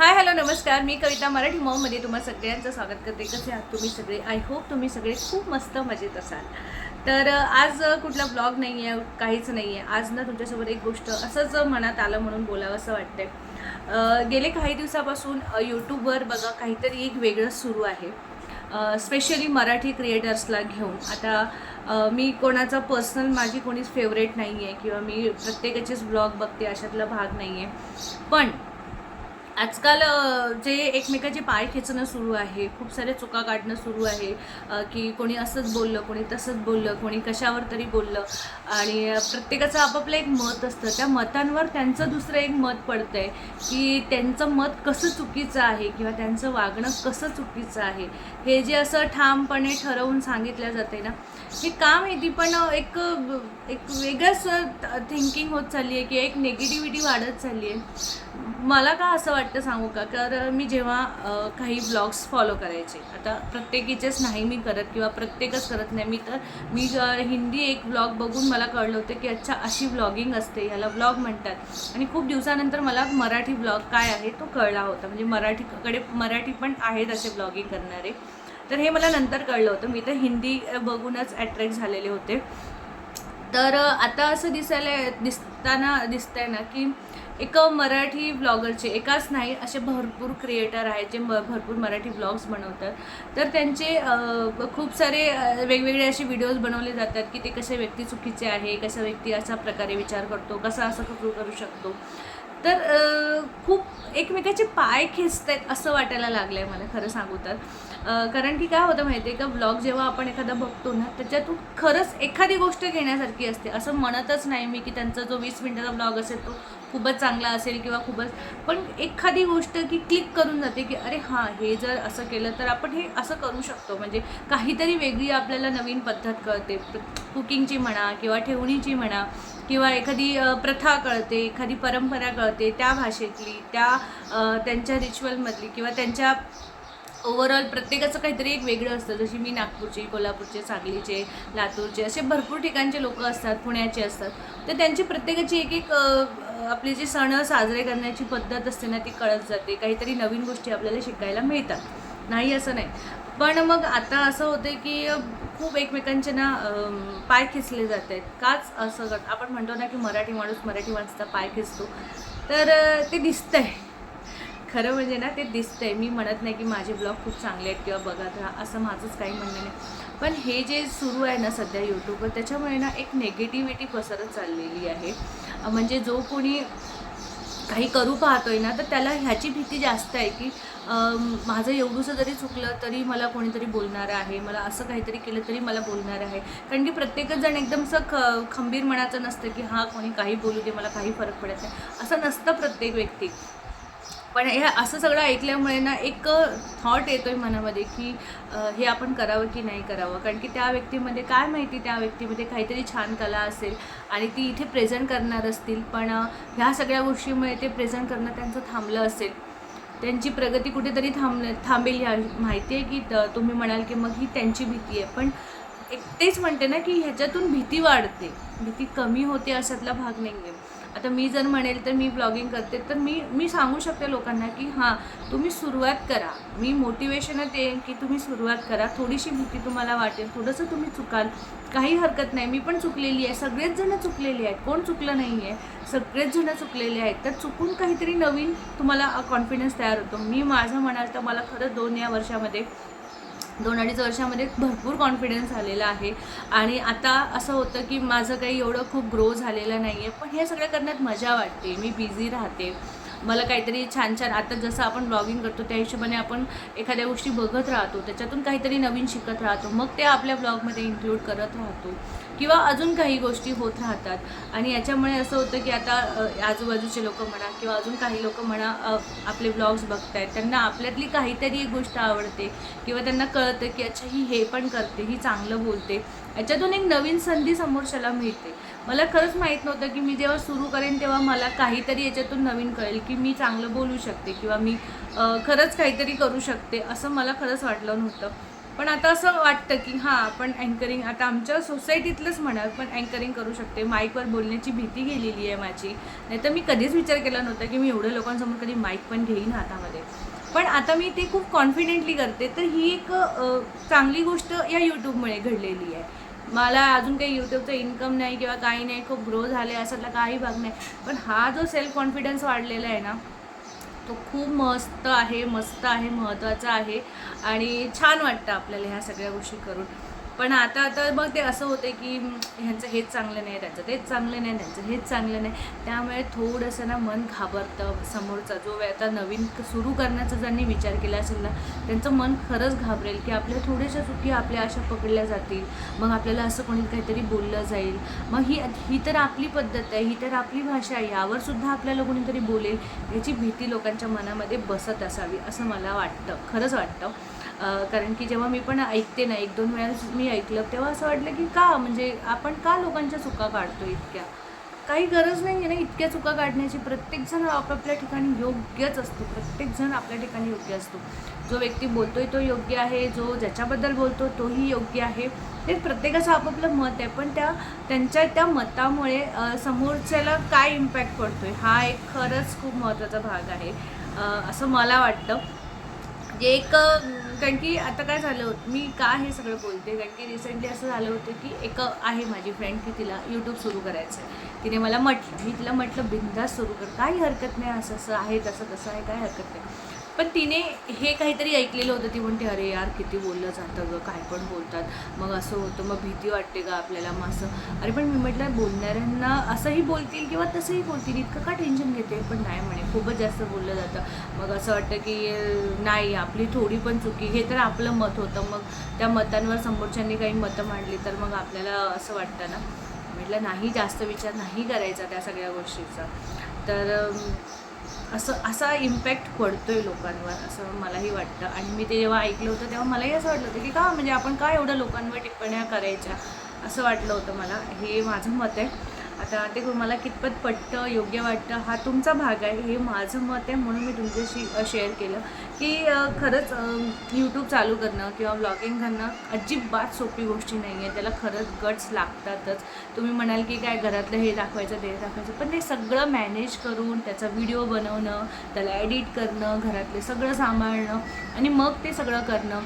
Hi hello नमस्कार. मी कविता मराठी मॉममध्ये तुम्हा सगळ्यांचं स्वागत करते. कसे आहात तुम्ही सगळे? आय होप तुम्ही सगळे खूप मस्त मजेत असाल. तर आज कुठला ब्लॉग नाही आहे काहीच नाही आहे आज ना तुमच्यासोबत एक गोष्ट असंच मनात आलं म्हणून बोलावं असं वाटतंय. गेले काही दिवसापासून यूट्यूबवर बघा काहीतरी एक वेगळंच सुरू आहे. स्पेशली मराठी क्रिएटर्सला घेऊन. आता मी कोणाचा पर्सनल माझी कोणीच फेवरेट नाही आहे किंवा मी प्रत्येकाचेच ब्लॉग बघते अशातला भाग नाही आहे पण आजकाल जे एकमेकाचे पाय खेचणं सुरू आहे खूप सारे चुका काढणं सुरू आहे की कोणी असंच बोललं कोणी तसंच बोललं कोणी कशावर तरी बोललं. आणि प्रत्येकाचं आपापलं एक मत असतं. त्या मतांवर त्यांचं दुसरं एक मत पडतं आहे की त्यांचं मत कसं चुकीचं आहे किंवा त्यांचं वागणं कसं चुकीचं आहे. हे जे असं ठामपणे ठरवून सांगितलं जाते ना हे काम येते पण एक एक वेगळंच थिंकिंग होत चालली आहे की एक निगेटिव्हिटी वाढत चालली आहे मला का असं वाटतं? सांगू का? तर मी जेव्हा काही ब्लॉग्स फॉलो करायचे आता प्रत्येकीचेच नाही मी करत किंवा प्रत्येकच करत नाही मी तर मी हिंदी एक ब्लॉग बघून मला कळलं होतं की अच्छा अशी ब्लॉगिंग असते ह्याला ब्लॉग म्हणतात. आणि खूप दिवसानंतर मला मराठी ब्लॉग काय आहे तो कळला होता. म्हणजे मराठीकडे मराठी पण आहेत असे ब्लॉगिंग करणारे. तर हे मला नंतर कळलं होतं. मी तर हिंदी बघूनच अट्रॅक्ट झालेले होते. तर आता असं दिसायला दिसताना दिसतंय ना की एक मराठी ब्लॉगरचे एकाच नाही असे भरपूर क्रिएटर आहेत जे म भरपूर मराठी ब्लॉग्स बनवतात. तर त्यांचे खूप सारे वेगवेगळे असे व्हिडिओज बनवले जातात की ते कसे व्यक्ती चुकीचे आहे कसा व्यक्ती अशा प्रकारे विचार करतो कसा असं करू करू शकतो. तर खूप एकमेकाचे पाय खेचत आहेत असं वाटायला लागलं आहे मला खरं सांगू तर. कारण की काय होतं माहिती आहे का ब्लॉग जेव्हा आपण एखादा बघतो ना त्याच्यातून खरंच एखादी गोष्ट घेण्यासारखी असते. असं म्हणतच नाही मी की त्यांचा जो वीस मिनटाचा ब्लॉग असेल तो खूपच चांगला असेल किंवा खूपच पण एखादी गोष्ट की क्लिक करून जाते की अरे हां हे जर असं केलं तर आपण हे असं करू शकतो. म्हणजे काहीतरी वेगळी आपल्याला नवीन पद्धत कळते. कुकिंगची म्हणा किंवा ठेवणीची म्हणा किंवा एखादी प्रथा कळते एखादी परंपरा कळते त्या भाषेतली त्या त्यांच्या रिच्युअलमधली किंवा त्यांच्या ओव्हरऑल प्रत्येकाचं काहीतरी एक वेगळं असतं. जशी मी नागपूरची कोल्हापूरचे सांगलीचे लातूरचे असे भरपूर ठिकाणचे लोक असतात पुण्याचे असतात. तर त्यांची प्रत्येकाची एक एक आपले जे सण साजरे करण्याची पद्धत असते ना ती कळत जाते. काहीतरी नवीन गोष्टी आपल्याला शिकायला मिळतात. नाही असं नाही. पण मग आता असं होतं की खूप एकमेकांचे ना पाय खेचले जात आहेत. काच असं आपण म्हणतो ना की मराठी माणूस मराठी माणसाचा पाय खेचतो तर ते ते दिसतंय. खरं म्हणजे ना ते दिसतंय. मी म्हणत नाही की माझे ब्लॉग खूप चांगले आहेत किंवा बघत राहा असं माझंच काही म्हणणं नाही. पण हे जे सुरू आहे ना सध्या यूट्यूबवर त्याच्यामुळे ना एक नेगेटिव्हिटी पसरत चाललेली आहे. म्हणजे जो कोणी काही करू पाहतोय ना तर त्याला ह्याची भीती जास्त आहे की माझं एवढंसं जरी चुकलं तरी मला कोणीतरी बोलणार आहे मला असं काहीतरी केलं तरी मला बोलणार आहे. कारण की प्रत्येकच जण एकदम असं ख खंबीर मनाचं नसतं की हां कोणी काही बोलू दे मला काही फरक पडत नाही. असं नसतं प्रत्येक व्यक्ती. पण हे असं सगळं ऐकल्यामुळे ना एक थॉट येतो आहे मनामध्ये की हे आपण करावं की नाही करावं? कारण की त्या व्यक्तीमध्ये काय माहिती त्या व्यक्तीमध्ये काहीतरी छान कला असेल आणि ती इथे प्रेझेंट करणार असतील पण ह्या सगळ्या गोष्टीमुळे ते प्रेझेंट करणं त्यांचं थांबलं असेल. त्यांची प्रगती कुठेतरी थांब थांबेल ह्या माहिती आहे की त- तुम्ही म्हणाल की मग ही त्यांची भीती आहे. पण एक तेच म्हणते ना की ह्याच्यातून भीती वाढते. भीती कमी होते अशातला भाग नाही आहे आता मी जर म्हणेल तर मी ब्लॉगिंग करते तर मी मी सांगू शकते लोकांना की हां तुम्ही सुरुवात करा. मी मोटिवेशनच येईन की तुम्ही सुरुवात करा. थोडीशी भीती तुम्हाला वाटेल थोडंसं तुम्ही चुकाल. काही हरकत नाही. मी पण चुकलेली आहे. सगळेच जणं चुकलेली आहेत. कोण चुकलं नाही आहे सगळेच जणं चुकलेले आहेत. तर चुकून काहीतरी नवीन तुम्हाला कॉन्फिडन्स तयार होतो. मी माझं म्हणाल तर मला खरंच दोन या वर्षामध्ये दोन अडीच वर्षामध्ये भरपूर कॉन्फिडन्स आलेला आहे. आणि आता असं होतं की माझं काही एवढं खूप ग्रो झालेलं नाही आहे पण हे सगळं करण्यात मजा वाटते. मी बिझी राहते. मला काहीतरी छान छान आता जसं आपण ब्लॉगिंग करतो त्या हिशोबाने आपण एखाद्या गोष्टी बघत राहतो त्याच्यातून काहीतरी नवीन शिकत राहतो मग ते आपल्या ब्लॉगमध्ये इन्क्लूड करत राहतो. किंवा अजून काही गोष्टी होत राहतात. आणि याच्यामुळे असं होतं की आता आजूबाजूचे लोक म्हणा किंवा अजून काही लोक म्हणा आपले ब्लॉग्स बघतायत त्यांना आपल्यातली काहीतरी एक गोष्ट आवडते किंवा त्यांना कळतं की अच्छा ही हे पण करते ही चांगलं बोलते. याच्यातून एक नवीन संधी समोरच्याला मिळते. मला खरंच माहीत नव्हतं की मी जेव्हा सुरू करेन तेव्हा मला काहीतरी याच्यातून नवीन कळेल की मी चांगलं बोलू शकते किंवा मी खरंच काहीतरी करू शकते असं मला खरंच वाटलं नव्हतं. पण आता असं वाटतं की हां आपण अँकरिंग आता आमच्या सोसायटीतलंच म्हणाल पण अँकरिंग करू शकते. माईकवर बोलण्याची भीती गेलेली आहे माझी. नाही तर मी कधीच विचार केला नव्हता की मी एवढ्या लोकांसमोर कधी माईक पण घेईन हातामध्ये. पण आता मी ते खूप कॉन्फिडेंटली करते. तर ही एक चांगली गोष्ट या यूट्यूबमुळे घडलेली आहे. मला अजून काही यूट्यूबचं इन्कम नाही किंवा काही नाही खूप ग्रो झाले असातला काही भाग नाही. पण हा जो सेल्फ कॉन्फिडन्स वाढलेला आहे ना तो खूप मस्त आहे मस्त आहे महत्त्वाचा आहे आणि छान वाटतं आपल्याला ह्या सगळ्या गोष्टी करून. पण आता आता मग ते असं होतं की ह्यांचं हेच चांगलं नाही त्यांचं तेच चांगलं नाही त्यांचं हेच चांगलं नाही. त्यामुळे थोडंसं ना मन घाबरतं समोरचा. जो आता नवीन सुरू करण्याचा ज्यांनी विचार केला असेल ना त्यांचं मन खरंच घाबरेल की आपल्या थोड्याशा चुकी आपल्या अशा पकडल्या जातील. मग आपल्याला असं कोणी काहीतरी बोललं जाईल. मग ही ही तर आपली पद्धत आहे ही तर आपली भाषा आहे. यावर सुद्धा आपल्याला कोणीतरी बोलेल याची भीती लोकांच्या मनामध्ये बसत असावी असं मला वाटतं. खरंच वाटतं. कारण की जेव्हा मी पण ऐकते ना एक दोन वेळा मी ऐकलं तेव्हा असं वाटलं की का? म्हणजे आपण का लोकांच्या चुका काढतो इतक्या? काही गरज नाही आहे ना इतक्या चुका काढण्याची. प्रत्येकजण आपापल्या ठिकाणी योग्यच असतो. प्रत्येकजण आपल्या ठिकाणी योग्य असतो. जो व्यक्ती बोलतोय तो योग्य आहे जो ज्याच्याबद्दल बोलतो तोही योग्य आहे. ते प्रत्येकाचं आपापलं मत आहे पण त्या त्यांच्या त्या मतामुळे समोरच्याला काय इम्पॅक्ट पडतो आहे हा एक खरंच खूप महत्त्वाचा भाग आहे. असं मला वाटतं. जे एक कारण की आता काय झालं होतं मी का हे सगळं बोलते? कारण की रिसेंटली असं झालं होतं की एक आहे माझी फ्रेंड की तिला यूट्यूब सुरू करायचं आहे तिने मला म्हटलं मी तिला म्हटलं बिंदास सुरू कर काही हरकत नाही असं असं आहे तसं तसं आहे काय हरकत नाही. पण तिने हे काहीतरी ऐकलेलं होतं. ती म्हणते अरे यार किती बोललं जातं गं काय पण बोलतात. मग असं होतं. मग भीती वाटते का आपल्याला. मग असं अरे पण मी म्हटलं बोलणाऱ्यांना असंही बोलतील किंवा तसंही बोलतील. इतकं का टेन्शन घेते? पण नाही म्हणे. खूपच जास्त बोललं जातं. मग असं वाटतं की नाही आपली थोडी पण चुकी. हे तर आपलं मत होतं. मग त्या मतांवर समोरच्यांनी काही मतं मांडली तर मग आपल्याला असं वाटतं ना. म्हटलं नाही जास्त विचार नाही करायचा त्या सगळ्या गोष्टीचा. तर असं असा इम्पॅक्ट पडतोय लोकांवर असं मलाही वाटतं. आणि मी ते जेव्हा ऐकलं होतं तेव्हा मलाही असं वाटलं होतं की का म्हणजे आपण का एवढं लोकांवर टिप्पण्या करायच्या? असं वाटलं होतं मला. हे माझं मत आहे. आता ते मला कितपत पटतं योग्य वाटतं हा तुमचा भाग आहे हे माझं मत आहे म्हणून मी तुमच्याशी शेअर केलं. की खरंच यूट्यूब चालू करणं किंवा ब्लॉगिंग करणं अजिबात सोपी गोष्टी नाही आहे त्याला खरंच गट्स लागतातच. तुम्ही म्हणाल की काय घरातलं हे दाखवायचं ते दाखवायचं पण ते सगळं मॅनेज करून त्याचा व्हिडिओ बनवणं त्याला एडिट करणं घरातले सगळं सांभाळणं आणि मग ते सगळं करणं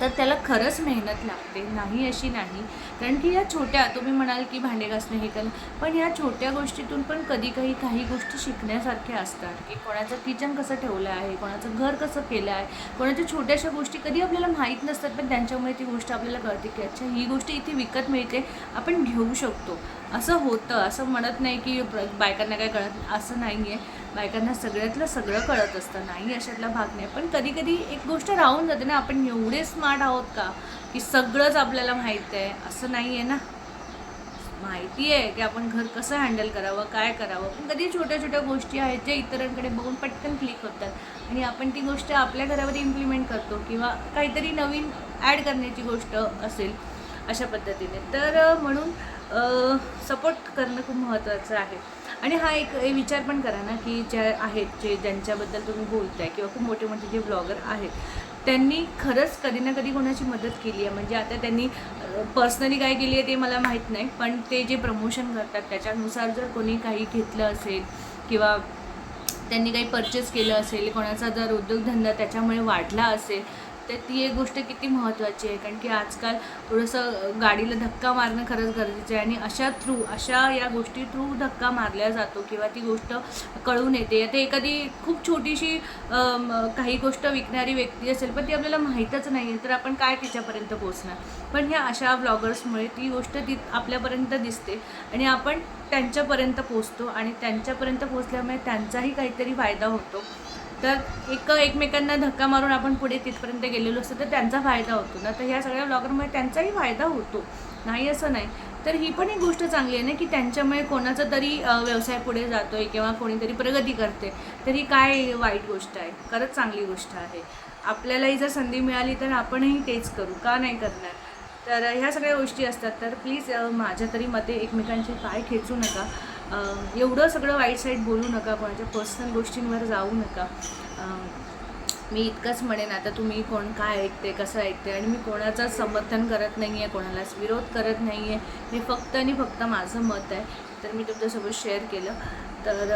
तर त्याला खरंच मेहनत लागते. नाही अशी नाही. कारण की या छोट्या तुम्ही म्हणाल की भांडे घासणं हे करणं पण या छोट्या गोष्टीतून पण कधी काही काही गोष्टी शिकण्यासारख्या असतात. की कोणाचं किचन कसं ठेवलं आहे कोणाचं घर कसं केलं आहे कोणाच्या छोट्याशा गोष्टी कधी आपल्याला माहीत नसतात पण त्यांच्यामुळे ती गोष्ट आपल्याला कळते की अच्छा ही गोष्ट इथे विकत मिळते आपण घेऊ शकतो. असं होतं असं म्हणत नाही की बायकांना काय कळत असं नाही आहे बायकांना सगळ्यातलं सगळं कळत असतं नाही अशातला भाग नाही. पण कधी कधी एक गोष्ट राहून जाते ना आपण एवढे स्मार्ट आहोत का? की सगळंच आपल्याला माहीत आहे असं नाही आहे ना. माहिती आहे की आपण घर कसं हँडल करावं काय करावं. पण कधी छोट्या छोट्या गोष्टी आहेत ज्या इतरांकडे बघून पटकन क्लिक होतात. आणि आपण ती गोष्ट आपल्या घरावर इम्प्लिमेंट करतो किंवा काहीतरी नवीन ॲड करण्याची गोष्ट असेल अशा पद्धतीने. तर म्हणून सपोर्ट करणं खूप महत्त्वाचं आहे. आणि हा एक हे विचार पण करा ना की ज्या आहेत जे ज्यांच्याबद्दल तुम्ही बोलताय किंवा खूप मोठे मोठे जे ब्लॉगर आहेत त्यांनी खरंच कधी ना कधी कोणाची मदत केली आहे? म्हणजे आता त्यांनी पर्सनली काय केली आहे ते मला माहीत नाही पण ते जे प्रमोशन करतात त्याच्यानुसार जर कोणी काही घेतलं असेल किंवा त्यांनी काही परचेस केलं असेल कोणाचा जर उद्योगधंदा त्याच्यामुळे वाढला असेल तर ती एक गोष्ट किती महत्त्वाची आहे. कारण की आजकाल थोडंसं गाडीला धक्का मारणं खरंच गरजेचं आहे. आणि अशा थ्रू अशा या गोष्टी थ्रू धक्का मारल्या जातो किंवा ती गोष्ट कळून येते. आता एखादी खूप छोटीशी काही गोष्ट विकणारी व्यक्ती असेल पण ती आपल्याला माहीतच नाही आहे तर आपण काय तिच्यापर्यंत पोचणार पण ह्या अशा ब्लॉगर्समुळे ती गोष्ट ती आपल्यापर्यंत दिसते. आणि आपण त्यांच्यापर्यंत पोचतो आणि त्यांच्यापर्यंत पोचल्यामुळे त्यांचाही काहीतरी फायदा होतो. तर एक एकमेकांना धक्का मारून आपण पुढे तिथपर्यंत गेलेलो असतो तर त्यांचा फायदा होतो ना. तर ह्या सगळ्या ब्लॉगरमुळे त्यांचाही फायदा होतो. नाही असं नाही. तर ही पण एक गोष्ट चांगली आहे ना की त्यांच्यामुळे कोणाचा तरी व्यवसाय पुढे जातो आहे किंवा कोणीतरी प्रगती करते तर ही काय वाईट गोष्ट आहे? खरंच चांगली गोष्ट आहे. आपल्यालाही जर संधी मिळाली तर आपणही तेच करू का नाही करणार? तर ह्या सगळ्या गोष्टी असतात. तर प्लीज माझ्या तरी मते एकमेकांचे पाय खेचू नका. एवढं सगळं वाईट साईड बोलू नका कोणाच्या पर्सनल गोष्टींवर जाऊ नका. मी इतकंच म्हणेन आता तुम्ही कोण काय ऐकते कसं ऐकते आणि मी कोणाचं समर्थन करत नाही आहे कोणालाच विरोध करत नाही आहे मी फक्त आणि फक्त माझं मत आहे. तर मी तुमच्यासोबत शेअर केलं. तर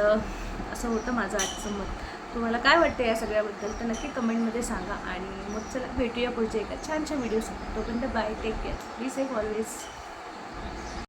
असं होतं माझं आजचं मत. तुम्हाला काय वाटतं या सगळ्याबद्दल? तर नक्की कमेंटमध्ये सांगा. आणि मग चला भेटूया पुढच्या एका छानशा व्हिडिओसोबत तोपर्यंत बाय टेक केअर प्लीज एक ऑलवेज